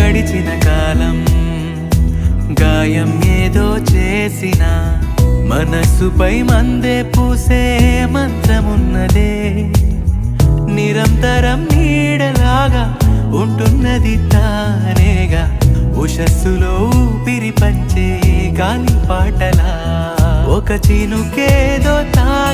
గడిచిన కాలం గాయం ఏదో చేసిన మనస్సుపై మందే పూసే మంత్రమున్నదే. నిరంతరం నీడలాగా ఉంటున్నది తానేగా ఉషస్సులో ఊపిరి పంచే గాలి పాటలా. ఒక చినుకేదో తా